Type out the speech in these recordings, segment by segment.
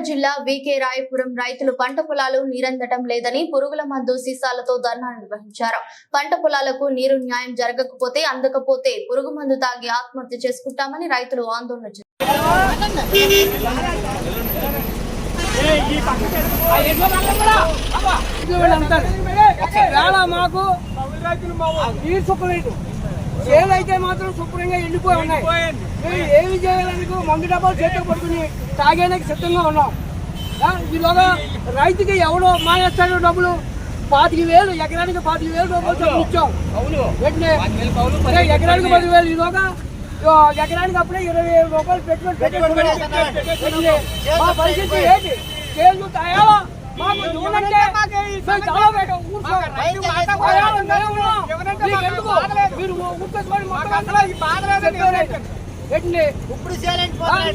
జిల్లా వికే రాయపురం రైతులు పంట పొలాలు నీరందటం లేదని పురుగుల మందు సీసాలతో ధర్నా నిర్వహించారు. పంట పొలాలకు నీరు న్యాయం జరగకపోతే అందకపోతే పురుగు మందు తాగి ఆత్మహత్య చేసుకుంటామని రైతులు ఆందోళన చేశారు వేళ మాకు నీరు శుభ్రలేదు చేలు అయితే మాత్రం శుభ్రంగా ఎండిపోయి ఉన్నాయి. మేము ఏమి చేయాలనుకో మందు డబ్బాలు చేతికి పట్టుకుని తాగేందుకు సిద్ధంగా ఉన్నాం. ఈలోగా రైతుకి ఎవడో మానేస్తాడు డబ్బులు? పాతిక వేలు ఎకరానికి పాతిక వేలు రూపాయలు ఇచ్చాం వెంటనే ఎకరానికి పదివేలు. ఈలోగా ఎకరానికి అప్పుడే ఇరవై వేల రూపాయలు పెట్టుబడి మా పరిస్థితి ఏంటి? చేలు తయారా మాకు చాలా పెట్టాం ఊరుకో. తయారు మేము ఉన్నాం. మీకు ఎందుకు? మీరు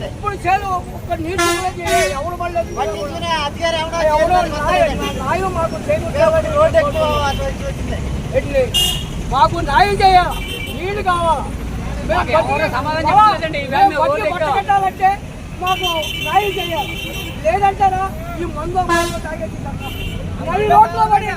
ఇప్పుడు ఒక్క ఎవరు పడలేదు? అధికారి ఎవరో. నాయన మాకు రోడ్డు ఎక్కువ న్యాయం చేయాలి నీళ్ళు కావాలి? మేము బతికి- మేము బతికి బతకట్టాలంటే మాకు న్యాయం చేయాలి లేదంటారా ఈ మందు తాగేసి రోడ్లో పడి.